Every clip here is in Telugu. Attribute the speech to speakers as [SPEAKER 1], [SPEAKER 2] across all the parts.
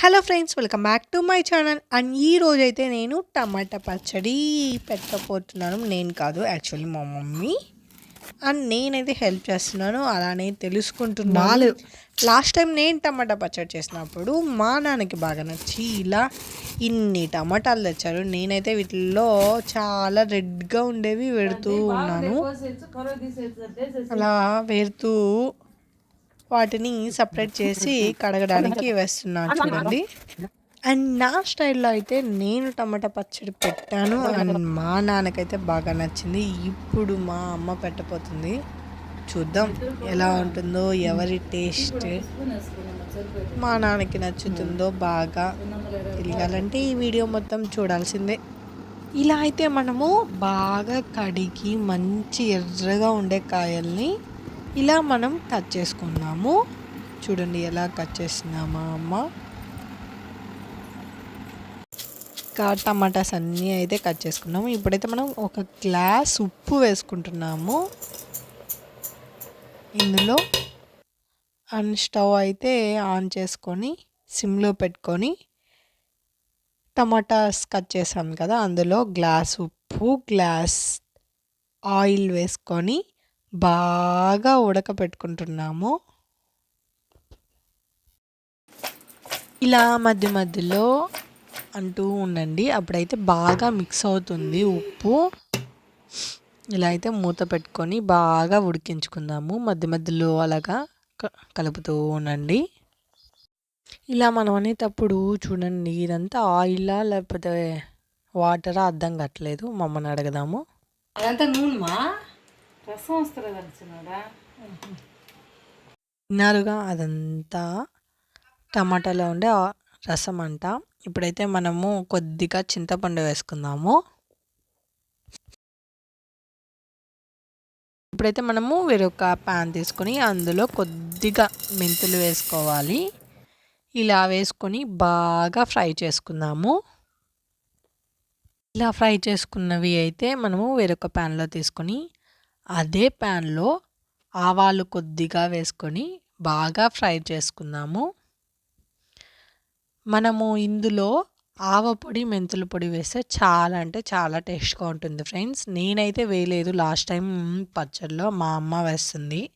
[SPEAKER 1] Hello friends welcome back to my channel. And ఈ రోజు అయితే నేను టమాటా పచ్చడి పెట్టబోతున్నాను. నేను కాదు యాక్చువల్లీ మా మమ్మీ. అండ్ నేనైతే హెల్ప్ చేస్తున్నాను అలానే తెలుసుకుంటున్నాను. లాస్ట్ టైం నేను టమాటా పచ్చడి చేసినప్పుడు మా నాన్నకి బాగా నచ్చి ఇలా ఇన్ని టమాటాలు తెచ్చారు. నేనైతే వీటిల్లో చాలా రెడ్గా ఉండేవి పెడుతూ ఉన్నాను. అలా వేరుతూ వాటిని సపరేట్ చేసి కడగడానికి వేస్తున్నాను చూడండి. అండ్ నా స్టైల్లో అయితే నేను టమాటా పచ్చడి పెట్టాను అండ్ మా నాన్నకైతే బాగా నచ్చింది. ఇప్పుడు మా అమ్మ పెట్టబోతుంది. చూద్దాం ఎలా ఉంటుందో ఎవరి టేస్ట్ మా నాన్నకి నచ్చుతుందో బాగా తెలియాలంటే ఈ వీడియో మొత్తం చూడాల్సిందే. ఇలా అయితే మనము బాగా కడిగి మంచి ఎర్రగా ఉండే కాయల్ని ఇలా మనం కట్ చేసుకున్నాము. చూడండి ఎలా కట్ చేసినామా అమ్మ. ఇంకా టమాటాస్ అన్నీ అయితే కట్ చేసుకున్నాము. ఇప్పుడైతే మనం ఒక గ్లాస్ ఉప్పు వేసుకుంటున్నాము. ఇందులో అండ్ స్టవ్ అయితే ఆన్ చేసుకొని సిమ్లో పెట్టుకొని టమాటాస్ కట్ చేసాం కదా అందులో గ్లాస్ ఉప్పు గ్లాస్ ఆయిల్ వేసుకొని బాగా ఉడకపెట్టుకుంటున్నాము. ఇలా మధ్య మధ్యలో అంటూ ఉండండి. అప్పుడైతే బాగా మిక్స్ అవుతుంది ఉప్పు. ఇలా అయితే మూత పెట్టుకొని బాగా ఉడికించుకుందాము. మధ్య మధ్యలో అలాగా కలుపుతూ ఉండండి. ఇలా మనం అనేటప్పుడు చూడండి ఇదంతా ఆయిలా లేకపోతే వాటరా అర్థం కట్టలేదు మమ్మల్ని అడగదాము.
[SPEAKER 2] అదంతా నూనెమా? రసం
[SPEAKER 1] విన్నారుగా అదంతా టమాటాలో ఉండే రసం అంట ఇప్పుడైతే మనము కొద్దిగా చింతపండు వేసుకుందాము. ఇప్పుడైతే మనము వేరొక ప్యాన్ తీసుకొని అందులో కొద్దిగా మెంతులు వేసుకోవాలి. ఇలా వేసుకొని బాగా ఫ్రై చేసుకుందాము. ఇలా ఫ్రై చేసుకున్నవి అయితే మనము వేరొక ప్యాన్లో తీసుకొని అదే ప్యాన్లో ఆవాలు కొద్దిగా వేసుకొని బాగా ఫ్రై చేసుకుందాము. మనము ఇందులో ఆవ పొడి మెంతుల పొడి వేస్తే చాలా అంటే చాలా టేస్ట్గా ఉంటుంది ఫ్రెండ్స్. నేనైతే వేయలేదు. లాస్ట్ టైం పచ్చడిలో మా అమ్మ వేస్తుంది.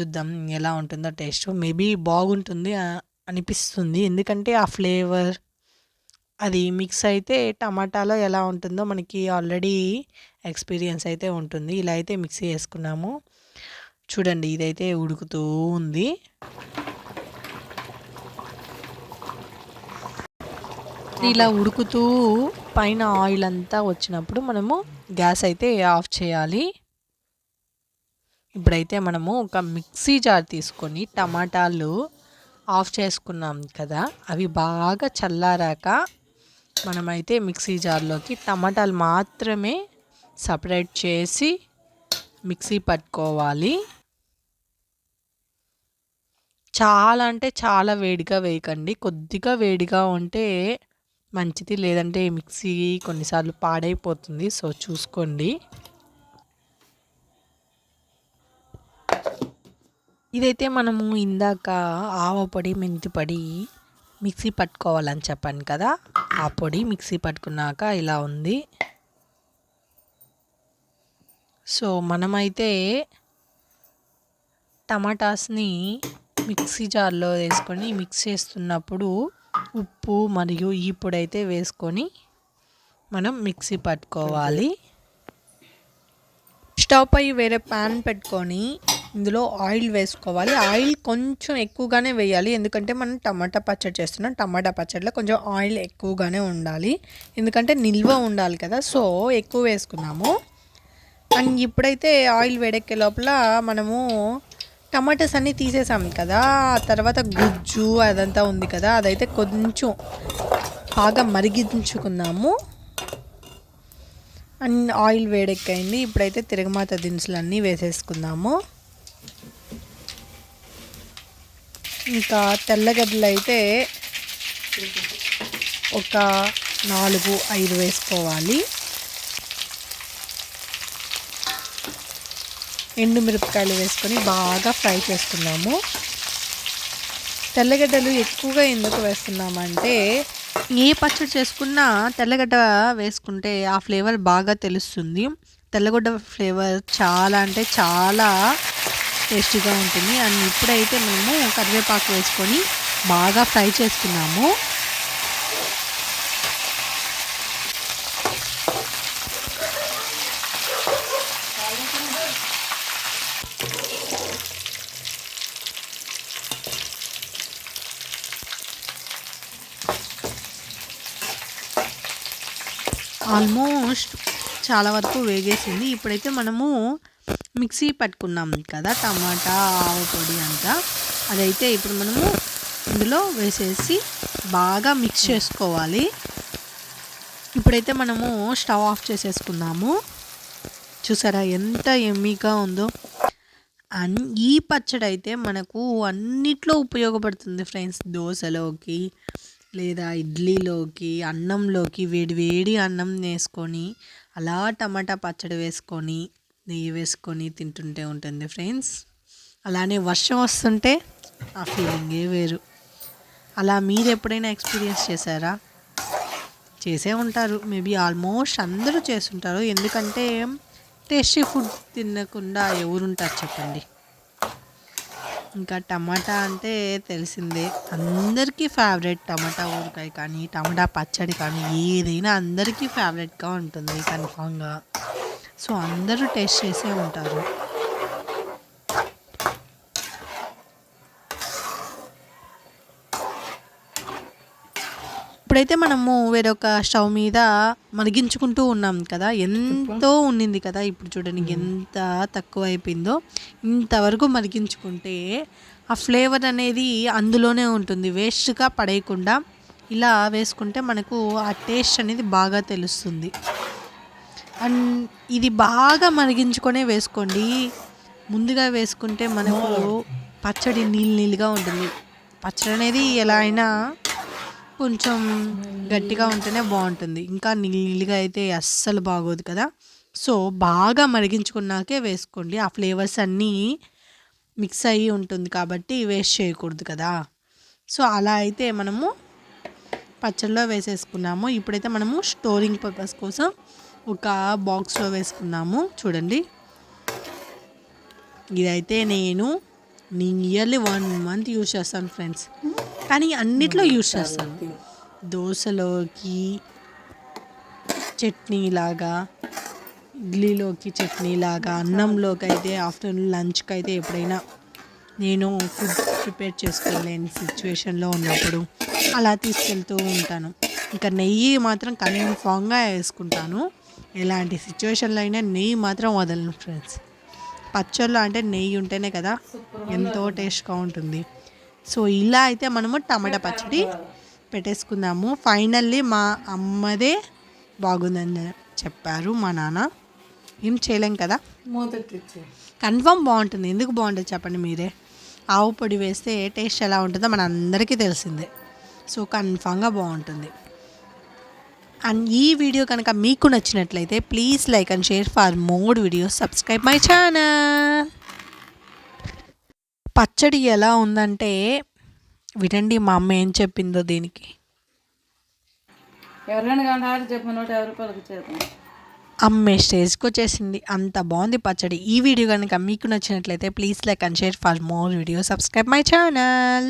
[SPEAKER 1] చూద్దాం ఎలా ఉంటుందో టేస్ట్. మేబీ బాగుంటుంది అనిపిస్తుంది. ఎందుకంటే ఆ ఫ్లేవర్ అది మిక్స్ అయితే టమాటాలో ఎలా ఉంటుందో మనకి ఆల్రెడీ ఎక్స్పీరియన్స్ అయితే ఉంటుంది. ఇలా అయితే మిక్సీ వేసుకున్నాము చూడండి ఇదైతే ఉడుకుతూ ఉంది. ఇలా ఉడుకుతూ పైన ఆయిల్ అంతా వచ్చినప్పుడు మనము గ్యాస్ అయితే ఆఫ్ చేయాలి. ఇప్పుడైతే మనము ఒక మిక్సీ జార్ తీసుకొని టమాటాలు ఆఫ్ చేసుకున్నాం కదా అవి బాగా చల్లారాక మనమైతే మిక్సీ జార్లోకి టమాటాలు మాత్రమే సపరేట్ చేసి మిక్సీ పట్టుకోవాలి. చాలా అంటే చాలా వేడిగా వేయకండి. కొద్దిగా వేడిగా ఉంటే మంచిది లేదంటే మిక్సీ కొన్నిసార్లు పాడైపోతుంది. సో చూసుకోండి. ఇదైతే మనము ఇందాక ఆవపడి మెంతిపడి మిక్సీ పట్టుకోవాలని చెప్పాను కదా. ఆ పొడి మిక్సీ పట్టుకున్నాక ఇలా ఉంది. సో మనమైతే టమాటాస్ని మిక్సీ జార్లో వేసుకొని మిక్స్ చేస్తున్నప్పుడు ఉప్పు మరియు ఈ పొడి అయితే వేసుకొని మనం మిక్సీ పట్టుకోవాలి. స్టవ్ పై వేరే ప్యాన్ పెట్టుకొని ఇందులో ఆయిల్ వేసుకోవాలి. ఆయిల్ కొంచెం ఎక్కువగానే వేయాలి. ఎందుకంటే మనం టమాటా పచ్చడి చేస్తున్నాం. టమాటా పచ్చడిలో కొంచెం ఆయిల్ ఎక్కువగానే ఉండాలి. ఎందుకంటే నిల్వ ఉండాలి కదా. సో ఎక్కువ వేసుకున్నాము అండ్ ఇప్పుడైతే ఆయిల్ వేడెక్కే లోపల మనము టమాటాస్ అన్నీ తీసేసాం కదా. ఆ తర్వాత గుజ్జు అదంతా ఉంది కదా. అదైతే కొంచెం బాగా మరిగించుకున్నాము అండ్ ఆయిల్ వేడెక్కైంది. ఇప్పుడైతే తిరగమాత దినుసులు అన్నీ వేసేసుకుందాము. ఇంకా తెల్లగడ్డలు అయితే ఒక నాలుగు ఐదు వేసుకోవాలి. ఎండుమిరపకాయలు వేసుకొని బాగా ఫ్రై చేసుకున్నాము తెల్లగడ్డలు ఎక్కువగా ఎందుకు వేస్తున్నామంటే ఏ పచ్చడి చేసుకున్నా తెల్లగడ్డ వేసుకుంటే ఆ ఫ్లేవర్ బాగా తెలుస్తుంది. తెల్లగడ్డ ఫ్లేవర్ చాలా అంటే చాలా టేస్టీగా ఉంటుంది. అండ్ ఇప్పుడైతే మేము కరివేపాకు వేసుకొని బాగా ఫ్రై చేసుకున్నాము. ఆల్మోస్ట్ చాలా వరకు వేగేసింది. ఇప్పుడైతే మనము మిక్సీ పట్టుకున్నాం కదా టమాటా ఆవు పొడి అంతా. అదైతే ఇప్పుడు మనము ఇందులో వేసేసి బాగా మిక్స్ చేసుకోవాలి. ఇప్పుడైతే మనము స్టవ్ ఆఫ్ చేసేసుకున్నాము చూసారా ఎంత ఎమ్మీగా ఉందో. అన్ ఈ పచ్చడి అయితే మనకు అన్నిట్లో ఉపయోగపడుతుంది ఫ్రెండ్స్. దోశలోకి లేదా ఇడ్లీలోకి అన్నంలోకి వేడి వేడి అన్నం వేసుకొని అలా టమాటా పచ్చడి వేసుకొని నెయ్యి వేసుకొని తింటుంటే ఉంటుంది ఫ్రెండ్స్. అలానే వర్షం వస్తుంటే ఆ ఫీలింగే వేరు. అలా మీరు ఎప్పుడైనా ఎక్స్పీరియన్స్ చేశారా? చేసే ఉంటారు. మేబీ ఆల్మోస్ట్ అందరూ చేస్తుంటారు. ఎందుకంటే టేస్టీ ఫుడ్ తినకుండా ఎవరుంటారు చెప్పండి. ఇంకా టమాటా అంటే తెలిసిందే. అందరికీ ఫేవరెట్ టమాటా ఊరకాయ కానీ టమాటా పచ్చడి కానీ ఏదైనా అందరికీ ఫేవరెట్గా ఉంటుంది కన్ఫామ్గా. సో అందరూ టేస్ట్ చేసే ఉంటారు. ఇప్పుడైతే మనము వేరొక స్టవ్ మీద మరిగించుకుంటూ ఉన్నాం కదా. ఎంతో ఉండింది కదా ఇప్పుడు చూడండి ఎంత తక్కువ అయిపోయిందో ఇంతవరకు మరిగించుకుంటే ఆ ఫ్లేవర్ అనేది అందులోనే ఉంటుంది. వేస్ట్గా పడేయకుండా ఇలా వేసుకుంటే మనకు ఆ టేస్ట్ అనేది బాగా తెలుస్తుంది. అండ్ ఇది బాగా మరిగించుకొనే వేసుకోండి. ముందుగా వేసుకుంటే మనకు పచ్చడి నీళ్ళు నీళ్ళుగా ఉంటుంది. పచ్చడి అనేది ఎలా అయినా కొంచెం గట్టిగా ఉంటేనే బాగుంటుంది. ఇంకా నీళ్ళుగా అయితే అస్సలు బాగోదు కదా. సో బాగా మరిగించుకున్నాకే వేసుకోండి. ఆ ఫ్లేవర్స్ అన్నీ మిక్స్ అయ్యి ఉంటుంది కాబట్టి వేస్ట్ చేయకూడదు కదా. సో అలా అయితే మనము పచ్చడిలో వేసేసుకున్నాము. ఇప్పుడైతే మనము స్టోరింగ్ పర్పస్ కోసం ఒక బాక్స్లో వేసుకున్నాము చూడండి. ఇదైతే నేను నేను ఇయర్లీ వన్ మంత్ యూజ్ చేస్తాను ఫ్రెండ్స్. కానీ అన్నిట్లో యూజ్ చేస్తాను. దోశలోకి చట్నీ లాగా ఇడ్లీలోకి చట్నీ లాగా అన్నంలోకి అయితే ఆఫ్టర్నూన్ లంచ్కి అయితే ఎప్పుడైనా నేను ఫుడ్ ప్రిపేర్ చేసుకోలేని సిచ్యువేషన్లో ఉన్నప్పుడు అలా తీసుకెళ్తూ ఉంటాను. ఇంకా నెయ్యి మాత్రం కన్ఫామ్గా వేసుకుంటాను. ఎలాంటి సిచ్యువేషన్లో అయినా నెయ్యి మాత్రం వదలను ఫ్రెండ్స్ పచ్చళ్ళు అంటే నెయ్యి ఉంటేనే కదా ఎంతో టేస్ట్గా ఉంటుంది. సో ఇలా అయితే మనము టమాటా పచ్చడి పెట్టేసుకుందాము. ఫైనల్లీ మా అమ్మదే బాగుందని చెప్పారు మా నాన్న. ఏం చేయలేం కదా? కన్ఫామ్ బాగుంటుంది. ఎందుకు బాగుంటుంది చెప్పండి మీరే? ఆవు పొడి వేస్తే టేస్ట్ ఎలా ఉంటుందో మన అందరికీ తెలిసిందే. సో కన్ఫామ్గా బాగుంటుంది. అండ్ ఈ వీడియో కనుక మీకు నచ్చినట్లయితే please like and share for more videos. Subscribe my channel పచ్చడి ఎలా ఉందంటే వినండి మా అమ్మ ఏం చెప్పిందో దీనికి. అమ్మే స్టేజ్కి వచ్చేసింది. అంత బాగుంది పచ్చడి. ఈ వీడియో కనుక మీకు నచ్చినట్లయితే please like and share for more video subscribe my channel